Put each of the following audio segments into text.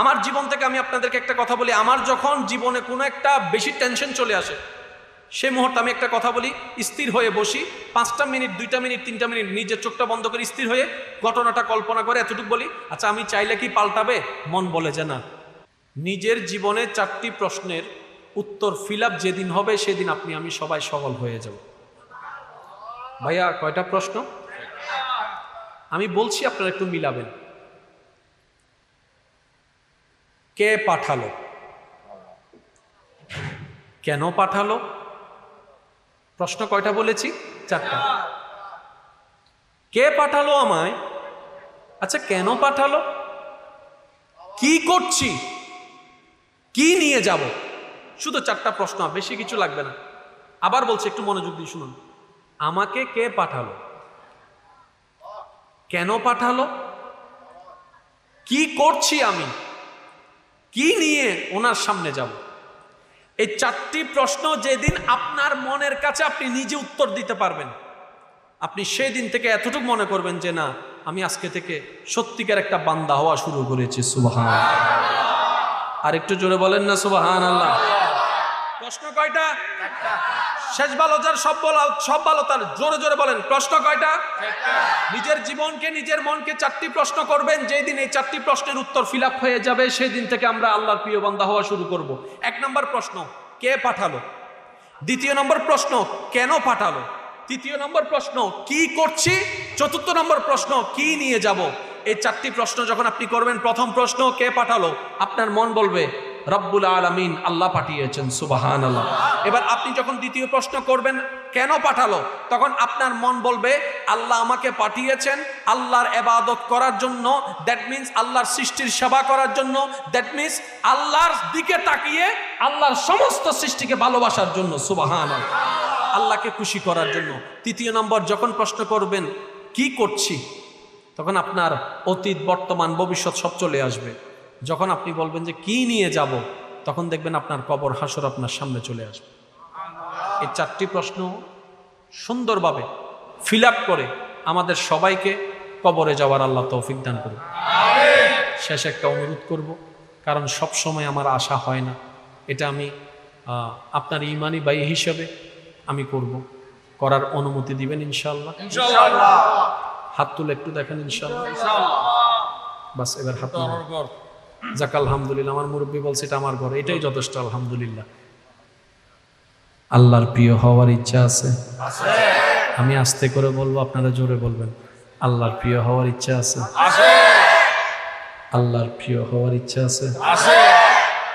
আমার জীবন থেকে আমি আপনাদেরকে একটা কথা বলি, আমার যখন জীবনে কোনো একটা বেশি টেনশন চলে আসে সেই মুহূর্তে আমি একটা কথা বলি, স্থির হয়ে বসি, পাঁচটা মিনিট, দুইটা মিনিট, তিনটা মিনিট, নিজের চোখটা বন্ধ করে স্থির হয়ে ঘটনাটা কল্পনা করে এতটুকু বলি আচ্ছা আমি চাইলে কি পাল্টাবে? মন বলে যে না। নিজের জীবনে চারটি প্রশ্নের উত্তর ফিল আপ যেদিন হবে, সেদিন আপনি, আমি সবাই সফল হয়ে যাব। ভাইয়া, কয়টা প্রশ্ন? আমি বলছি, আপনারা একটু মিলাবেন। কে পাঠালো? কেন পাঠালো? প্রশ্ন কয়টা বলেছি? চারটা। কে পাঠালো আমায়? আচ্ছা কেন পাঠালো? কি করছি? কি নিয়ে যাব? শুধু চারটা প্রশ্ন বেশি কিছু লাগবে না। আবার বলছি, একটু মনোযোগ দিয়ে শুনুন। আমাকে কে পাঠালো? কেন পাঠালো? কি করছি আমি? কি নিয়ে ওনার সামনে যাব? এই চারটি প্রশ্ন যেদিন আপনার মনের কাছে আপনি নিজে উত্তর দিতে পারবেন, আপনি সেই দিন থেকে এতটুকু মনে করবেন যে না, আমি আজকে থেকে সত্যিকার একটা বান্দা হওয়া শুরু করেছি সুবাহান আর একটু জোরে বলেন না সুবাহান আল্লাহ প্রশ্ন কয়টা? শেষ ভালো যার সব বলা সব ভালো তার জোরে জোরে বলেন, প্রশ্ন কয়টা? নিজের জীবনকে, নিজের মনকে চারটি প্রশ্ন করবেন, যেই দিন এই চারটি প্রশ্নের উত্তর ফিল হয়ে যাবে, সেই দিন থেকে আমরা আল্লাহর প্রিয় বান্দা হওয়া শুরু করব। এক নম্বর প্রশ্ন, কে পাঠালো? দ্বিতীয় নম্বর প্রশ্ন, কেন পাঠালো? তৃতীয় নম্বর প্রশ্ন, কি করছি? চতুর্থ নম্বর প্রশ্ন, কি নিয়ে যাব? এই চারটি প্রশ্ন যখন আপনি করবেন, প্রথম প্রশ্ন, কে পাঠালো? আপনার মন বলবে রব্বুল আলামিন আল্লাহ পাঠিয়েছেন সুবাহান আল্লাহ এবার আপনি যখন দ্বিতীয় প্রশ্ন করবেন, কেন পাঠালো? তখন আপনার মন বলবে, আল্লাহ আমাকে পাঠিয়েছেন আল্লাহর এবাদত করার জন্য। দ্যাট মিন্স আল্লাহর সৃষ্টির সেবা করার জন্য। দ্যাট মিন্স আল্লাহর দিকে তাকিয়ে আল্লাহর সমস্ত সৃষ্টিকে ভালোবাসার জন্য সুবাহান আল্লাহকে খুশি করার জন্য। তৃতীয় নম্বর, যখন প্রশ্ন করবেন, কি করছি? তখন আপনার অতীত, বর্তমান, ভবিষ্যৎ সব চলে আসবে। যখন আপনি বলবেন যে কি নিয়ে যাব তখন দেখবেন আপনার কবর হাসর আপনার সামনে চলে আসবে। এই চারটি প্রশ্ন সুন্দরভাবে ফিল আপ করে আমাদের সবাইকে কবরে যাওয়ার আল্লাহ তৌফিক দান করুন। শেষ একটা অনুরোধ করব কারণ সব সময় আমার আশা হয় না। এটা আমি আপনার ইমানি বাই হিসেবে আমি করব। করার অনুমতি দিবেন ইনশাল্লাহ হাত তুলে একটু দেখেন ইনশাল্লাহ বাস এবার হাত। যাক, আলহামদুলিল্লাহ, আমার মুরব্বী বলছে এটা আমার ঘর, এটাই যথেষ্ট, আলহামদুলিল্লাহ। আল্লাহর প্রিয় হওয়ার ইচ্ছা আছে? আমি আস্তে করে বলব, আপনারা জোরে বলবেন। আল্লাহর প্রিয় হওয়ার ইচ্ছা আছে? আল্লাহর প্রিয় হওয়ার ইচ্ছা আছে?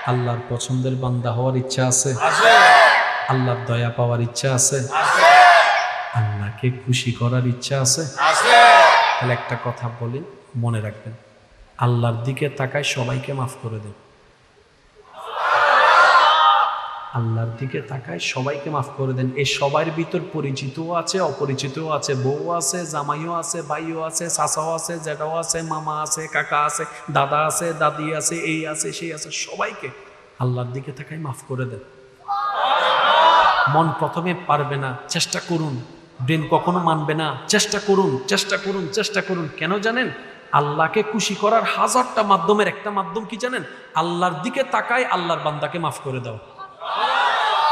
আল্লাহর পছন্দের বান্দা হওয়ার ইচ্ছা আছে? আল্লাহর দয়া পাওয়ার ইচ্ছা আছে? আল্লাহকে খুশি করার ইচ্ছা আছে? তাহলে একটা কথা বলি, মনে রাখবেন। আল্লাহর দিকে তাকায় সবাইকে মাফ করে দেন। আল্লাহর দিকে তাকায় সবাইকে মাফ করে দেন। এই সবার ভিতর পরিচিতও আছে, অপরিচিতও আছে। বউ আছে, জামাইও আছে, ভাইও আছে চাচাও আছে, জেঠাও আছে, মামা আছে, কাকা আছে, দাদা আছে, দাদি আছে, এই আছে, সেই আছে, সবাইকে আল্লাহর দিকে তাকায় মাফ করে দেন। মন প্রথমে পারবে না, চেষ্টা করুন। ব্রেন কখনো মানবে না, চেষ্টা করুন চেষ্টা করুন চেষ্টা করুন। কেন জানেন? আল্লাহকে খুশি করার হাজারটা মাধ্যমের একটা মাধ্যম কি জানেন? আল্লাহর দিকে তাকায়, আল্লাহর বান্দাকে মাফ করে দাও।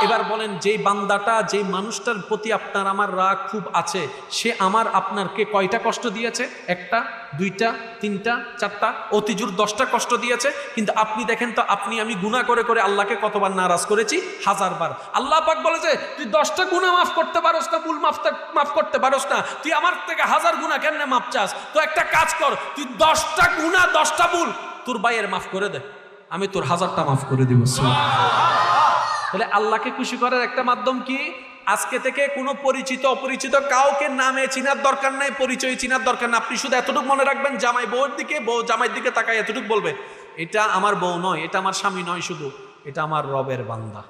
এবার বলেন, যেই বান্দাটা, যেই মানুষটার প্রতি আপনার আমার রাগ খুব আছে, সে আমার আপনারকে কয়টা কষ্ট দিয়েছে? একটা, দুইটা, তিনটা, চারটা অতিজুর দশটা কষ্ট দিয়েছে। কিন্তু আপনি দেখেন তো, আপনি আমি গুণা করে করে আল্লাহকে কতবার নারাজ করেছি? হাজার বার আল্লাহ পাক বলেছে তুই দশটা গুণা মাফ করতে পারোস না, ভুল মাফ মাফ করতে পারোস না। তুই আমার থেকে হাজার গুণা কেন মাফ চাস? তো একটা কাজ কর, তুই দশটা গুণা, দশটা ভুল তোর বাইয়ের মাফ করে দে। আমি তোর হাজারটা মাফ করে দিব তাহলে আল্লাহকে খুশি করার একটা মাধ্যম কি? আজকে থেকে কোনো পরিচিত, অপরিচিত কাউকে নামে চিনার দরকার নাই, পরিচয় চিনার দরকার না আপনি শুধু এতটুকু মনে রাখবেন, জামাই বউয়ের দিকে, বউ জামাইয়ের দিকে তাকাই এতটুকু বলবে, এটা আমার বউ নয়, এটা আমার স্বামী নয় শুধু, এটা আমার রবের বান্দা।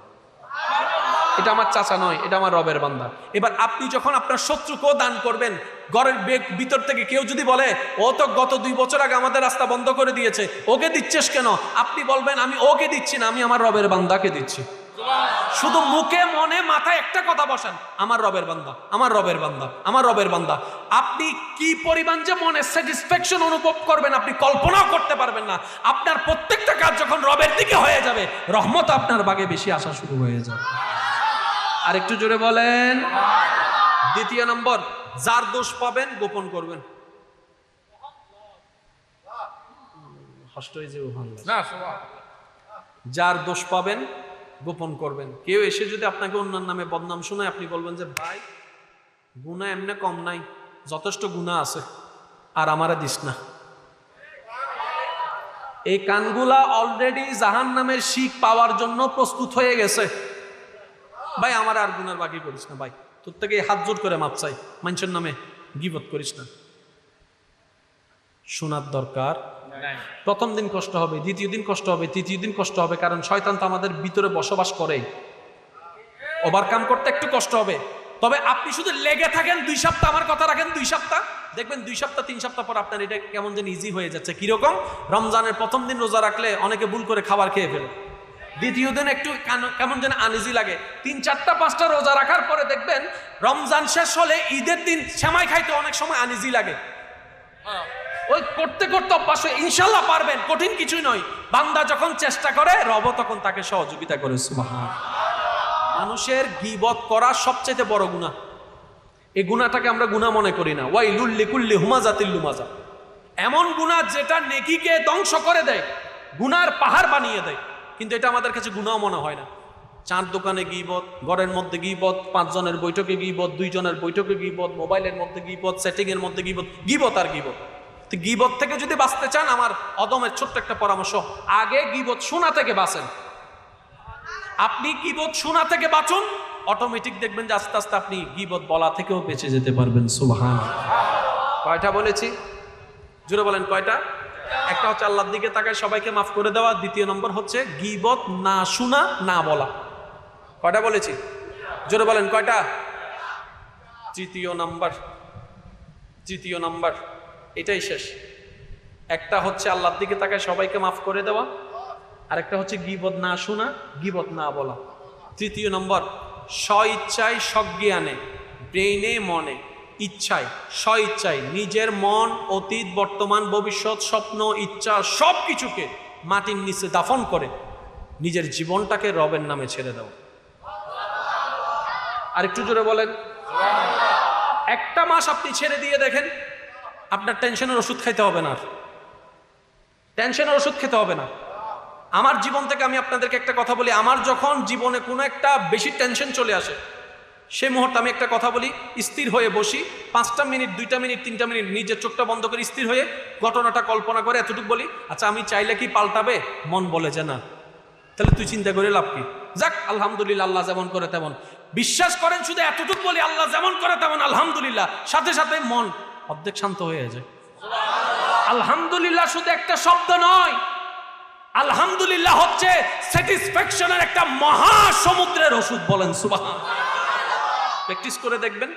এটা আমার চাচা নয়, এটা আমার রবের বান্দা। এবার আপনি যখন আপনার শত্রুকেও দান করবেন, ঘরের বেগ ভিতর থেকে কেউ যদি বলে, ও তো গত দুই বছর আগে আমাদের রাস্তা বন্ধ করে দিয়েছে, ওকে দিচ্ছিস কেন? আপনি বলবেন, আমি ওকে দিচ্ছি না, আমি আমার রবের বান্দাকে দিচ্ছি। শুধু মুখে মনে মাথায় একটা কথা বসান আমার রবের বান্দা আমার রবের বান্দা আমার রবের বান্দা আপনি কি পরিমাণ যে মনে স্যাটিসফ্যাকশন অনুভব করবেন আপনি কল্পনাও করতে পারবেন না আপনার প্রত্যেকটা কাজ যখন রবের দিকে হয়ে যাবে রহমত আপনার বাগে বেশি আসা শুরু হয়ে যাবে আর একটু জোরে বলেন দ্বিতীয় নম্বর যার দোষ পাবেন গোপন করবেন হয়ে যার দোষ পাবেন গোপন করবেন। কেউ এসে যদি আপনাকে অন্যান্য নামে বদনাম শোনায়, আপনি বলবেন যে, ভাই, গুণা এমনি কম নাই, যথেষ্ট গুণা আছে, আর আমারা দিস না। এই কানগুলা অলরেডি জাহান নামের শিখ পাওয়ার জন্য প্রস্তুত হয়ে গেছে। ভাই, আমার আর গুনার বাকি করিস না, ভাই। তোর থেকে হাত জোর করে মাপ চাই। মানুষের নামে গিবত করিস না। শোনার দরকার প্রথম দিন কষ্ট হবে দ্বিতীয় দিন কষ্ট হবে তৃতীয় দিন কষ্ট হবে কারণ শয়তান তো আমাদের ভিতরে বসবাস করেই ওভারকাম করতে একটু কষ্ট হবে। তবে আপনি শুধু লেগে থাকেন দুই সপ্তাহ আমার কথা রাখেন দুই সপ্তাহ। দেখবেন দুই সপ্তাহ তিন সপ্তাহ পর আপনার এটা কেমন যেন ইজি হয়ে যাচ্ছে। কীরকম? রমজানের প্রথম দিন রোজা রাখলে অনেকে ভুল করে খাবার খেয়ে ফেলে। দ্বিতীয় দিন একটু কেমন যেন আনইজি লাগে। তিন চারটা পাঁচটা রোজা রাখার পরে দেখবেন রমজান শেষ হলে ঈদের দিন সেমাই খাইতে অনেক সময় আনইজি লাগে। হ্যাঁ। ওই করতে করতে অভ্যাস হয়ে ইনশাল্লাহ পারবেন। কঠিন কিছুই নয়। বান্দা যখন চেষ্টা করে রব তখন তাকে সহযোগিতা করে। মানুষের গিবত করা সবচেয়ে বড় গুণা এই গুণাটাকে আমরা গুণা মনে করি না। ওয়াই লুল্লি কুল্লি হুমাজাতিল লুমাজা। এমন গুণা যেটা নেকিকে ধ্বংস করে দেয় গুনার পাহাড় বানিয়ে দেয়। কিন্তু এটা আমাদের কাছে গুণাও মনে হয় না। চার দোকানে গিবত, ঘরের মধ্যে গিবত, পাঁচজনের বৈঠকে গিবত, দুইজনের বৈঠকে গিবত, মোবাইলের মধ্যে গিবত সেটিং এর মধ্যে গিবত গিবত আর গিবত। তো গিবত থেকে যদি বাঁচতে চান, আমার অদমের ছোট্ট একটা পরামর্শ, আগে গিবত শোনা থেকে বাঁচেন। আপনি গিবত শোনা থেকে বাঁচুন অটোমেটিক দেখবেন যে আস্তে আস্তে আপনি গিবত বলা থেকেও বেঁচে যেতে পারবেন, সুবহান। কয়টা বলেছি? জুড়ে বলেন, কয়টা? একটা হচ্ছে আল্লাহর দিকে তাকায় সবাইকে মাফ করে দেওয়া, দ্বিতীয় নম্বর হচ্ছে গিবত না শোনা, না বলা। কয়টা বলেছি? জোরে বলেন, কয়টা? তৃতীয় নাম্বার। তৃতীয় নাম্বার। এটাই শেষ। একটা হচ্ছে আল্লাহর দিকে তাকায় সবাইকে মাফ করে দেওয়া, আরেকটা হচ্ছে গিবত না শোনা, গিবত না বলা। তৃতীয় নম্বর স্ব ইচ্ছায় সজ্ঞানে ব্রেইনে মনে, ইচ্ছায় স্ব ইচ্ছায় নিজের মন, অতীত, বর্তমান, ভবিষ্যৎ, স্বপ্ন, ইচ্ছা সব কিছুকে মাটির নিচে দাফন করে নিজের জীবনটাকে রবের নামে ছেড়ে দেওয়া। আর একটু জোরে বলেন। একটা মাস আপনি ছেড়ে দিয়ে দেখেন আপনার টেনশনের ওষুধ খাইতে হবে না টেনশনের ওষুধ খেতে হবে না। আমার জীবন থেকে আমি আপনাদেরকে একটা কথা বলি, আমার যখন জীবনে কোনো একটা বেশি টেনশন চলে আসে, সে মুহূর্তে আমি একটা কথা বলি, স্থির হয়ে বসি, পাঁচটা মিনিট, দুইটা মিনিট, তিনটা মিনিট নিজের চোখটা বন্ধ করে স্থির হয়ে ঘটনাটা কল্পনা করে এতটুকু বলি আচ্ছা আমি চাইলে কি পাল্টাবে? মন বলে যে না। তাহলে তুই চিন্তা করে লাভ কি? যাক, আলহামদুলিল্লাহ, আল্লাহ যেমন করে তেমন। বিশ্বাস করেন শুধু এতটুকু বলি, আল্লাহ যেমন করে তেমন, আলহামদুলিল্লাহ। সাথে সাথে মন অর্ধেক শান্ত হয়ে যায় আলহামদুলিল্লাহ শুধু একটা শব্দ নয়। আলহামদুলিল্লাহ হচ্ছে স্যাটিসফ্যাকশনের একটা মহা সমুদ্রের ওষুধ বলেন সুবাহ প্র্যাকটিস করে দেখবেন,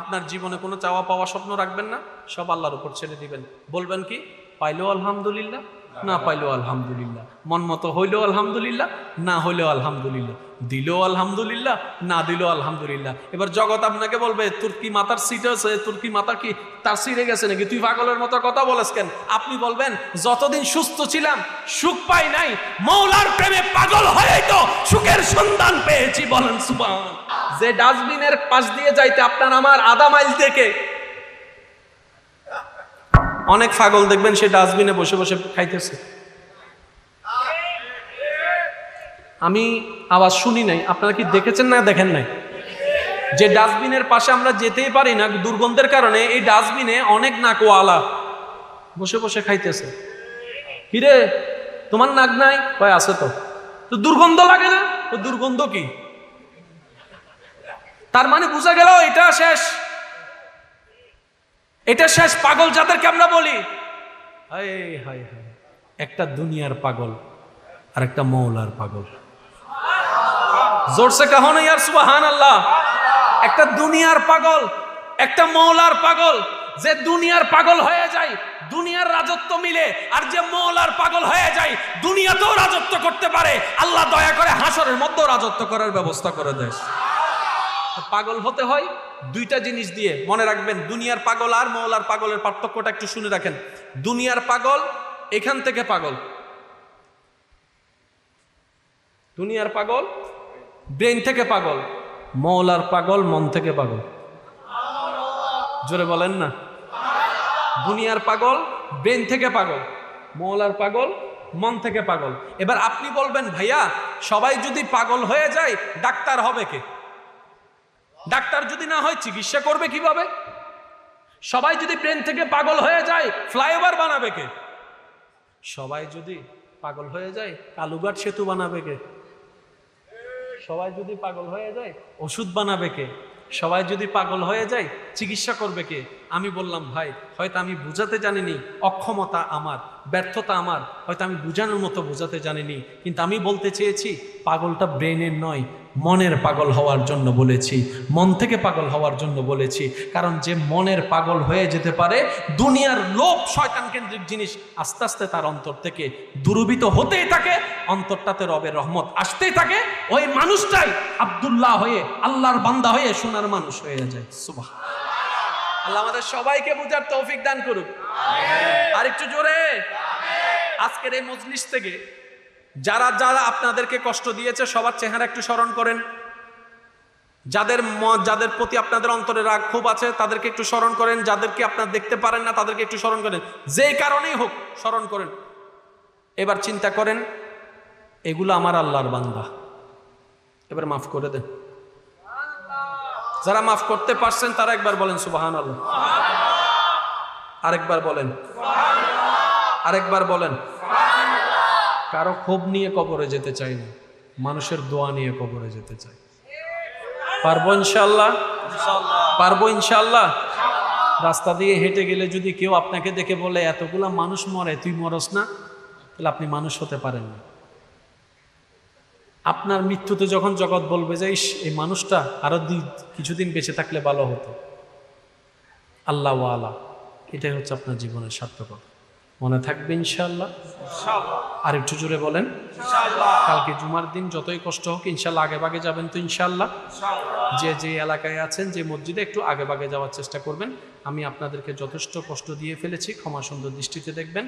আপনার জীবনে কোনো চাওয়া পাওয়া স্বপ্ন রাখবেন না, সব আল্লাহর উপর ছেড়ে দিবেন। বলবেন কি? পাইলো আলহামদুলিল্লাহ না পাইলো আলহামদুলিল্লাহ। মন মতো হইলেও আলহামদুলিল্লাহ, না হইলেও আলহামদুলিল্লাহ। দিলেও আলহামদুলিল্লাহ, না দিলেও আলহামদুলিল্লাহ। এবার জগৎ আপনাকে বলবে, তোর কি মাথার সিট আছে? তোর কি মাথা কি তার সিরে গেছে নাকি? তুই পাগলের মতো কথা বলেস কেন? আপনি বলবেন, যতদিন সুস্থ ছিলাম, সুখ পাই নাই, মৌলার প্রেমে পাগল হয়েই তো সুখের সন্ধান পেয়েছি। বলেন সুবান যে ডাস্টবিনের পাশ দিয়ে যাইতে আপনার আমার আধা মাইল থেকে অনেক পাগল দেখবেন, সে ডাস্টবিনে বসে বসে খাইতেছে। আমি আওয়াজ শুনি নাই, আপনারা কি দেখেছেন না দেখেন নাই? যে ডাস্টবিনের পাশে আমরা যেতেই পারি না, দুর্গন্ধের কারণে এই ডাস্টবিনে অনেক নাকওয়ালা বসে বসে খাইতেছে। কিরে, তোমার নাক নাই? কয়, আছে তো। তো দুর্গন্ধ লাগে না? তো দুর্গন্ধ কি? তার মানে বোঝা গেল, এটা শেষ। এটা শেষ পাগল যাদেরকে আমরা বলি। হায় হায় হায়। একটা দুনিয়ার পাগল আর একটা মৌলার পাগল। জোরসে কাহো না ইয়ার সুবাহান আল্লাহ একটা দুনিয়ার পাগল একটা মৌলার পাগল। যে দুনিয়ার পাগল হয়ে যায় দুনিয়ার রাজত্ব মিলে আর যে মৌলার পাগল হয়ে যায় দুনিয়াতেও রাজত্ব করতে পারে। আল্লাহ দয়া করে হাসরের মধ্যেও রাজত্ব করার ব্যবস্থা করে দেয়। পাগল হতে হয় দুইটা জিনিস দিয়ে মনে রাখবেন, দুনিয়ার পাগল আর মৌলার পাগলের পার্থক্যটা একটু শুনে রাখেন। দুনিয়ার পাগল এখান থেকে পাগল। দুনিয়ার পাগল ব্রেন থেকে পাগল, মৌলার পাগল মন থেকে পাগল। জোরে বলেন না। দুনিয়ার পাগল ব্রেন থেকে পাগল, মৌলার পাগল মন থেকে পাগল। এবার আপনি বলবেন, ভাইয়া, সবাই যদি পাগল হয়ে যায়, ডাক্তার হবে কে? ডাক্তার যদি না হয় চিকিৎসা করবে কীভাবে? সবাই যদি ব্রেন থেকে পাগল হয়ে যায়, ফ্লাইওভার বানাবে কে? সবাই যদি পাগল হয়ে যায়, কালুঘাট সেতু বানাবে কে? সবাই যদি পাগল হয়ে যায়, ওষুধ বানাবে কে? সবাই যদি পাগল হয়ে যায়, চিকিৎসা করবে কে? আমি বললাম, ভাই, হয়তো আমি বুঝাতে জানিনি, অক্ষমতা আমার, ব্যর্থতা আমার, হয়তো আমি বুঝানোর মতো বোঝাতে জানিনি, কিন্তু আমি বলতে চেয়েছি, পাগলটা ব্রেনের নয় মনের পাগল হওয়ার জন্য বলেছি, মন থেকে পাগল হওয়ার জন্য বলেছি, কারণ যে মনের পাগল হয়ে যেতে পারে, দুনিয়ার লোভ শয়তান কেন্দ্রিক জিনিস আস্তে আস্তে তার অন্তর থেকে দুরবিত হতেই থাকে, অন্তরটাতে রবের রহমত আসতেই থাকে, ওই মানুষটাই আবদুল্লাহ হয়ে, আল্লাহর বান্দা হয়ে সোনার মানুষ হয়ে যায়। সুবাহ আল্লাহ। আমাদের সবাইকে বুঝার তৌফিক দান করুক। আর একটু জোরে। আজকের এই মজলিস থেকে যারা যারা আপনাদেরকে কষ্ট দিয়েছে, সবার চেহারা একটু স্মরণ করেন। যাদের যাদের প্রতি আপনাদের অন্তরে রাগ খুব আছে, তাদেরকে একটু স্মরণ করেন। যাদেরকে আপনার দেখতে পারেন না, তাদেরকে একটু স্মরণ করেন। যে কারণেই হোক, স্মরণ করেন। এবার চিন্তা করেন, এগুলো আমার আল্লাহর বান্দা। এবার মাফ করে দেন। যারা মাফ করতে পারছেন, তারা একবার বলেন সুবাহান আল্লাহ আরেকবার বলেন। আরেকবার বলেন। কারও ক্ষোভ নিয়ে কবরে যেতে চাই না, মানুষের দোয়া নিয়ে কবরে যেতে চাই। পারব ইনশাল্লাহ পারব ইনশাল্লাহ রাস্তা দিয়ে হেঁটে গেলে যদি কেউ আপনাকে দেখে বলে, এতগুলা মানুষ মরে, তুই মরস না? তাহলে আপনি মানুষ হতে পারেন না। আপনার মৃত্যুতে যখন জগৎ বলবে যে, ইস, এই মানুষটা আরও দি- কিছুদিন বেঁচে থাকলে ভালো হতো। আল্লাহ আলা এটাই হচ্ছে আপনার জীবনের সার্থকতা। মনে থাকবে ইনশাল্লাহ আর একটু জোরে বলেন। কালকে জুমার দিন যতই কষ্ট হোক ইনশাল্লাহ আগে বাগে যাবেন তো ইনশাল্লাহ যে যে এলাকায় আছেন যে মসজিদে একটু আগে বাগে যাওয়ার চেষ্টা করবেন। আমি আপনাদেরকে যথেষ্ট কষ্ট দিয়ে ফেলেছি ক্ষমা সুন্দর দৃষ্টিতে দেখবেন।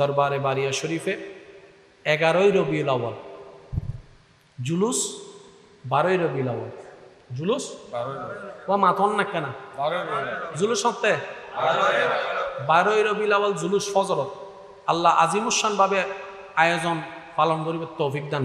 দরবারে বারিয়া শরীফে এগারোই রবিউল আওয়াল জুলুস বারোই রবিউল আওয়াল জুলুস? ও মাথন না কেনা জুলুস সত্ত্বে বারোই রবিল আওয়াল জুলুস ফজরত আল্লাহ আজিমুসান ভাবে আয়োজন পালন করিবে তৌফিক দান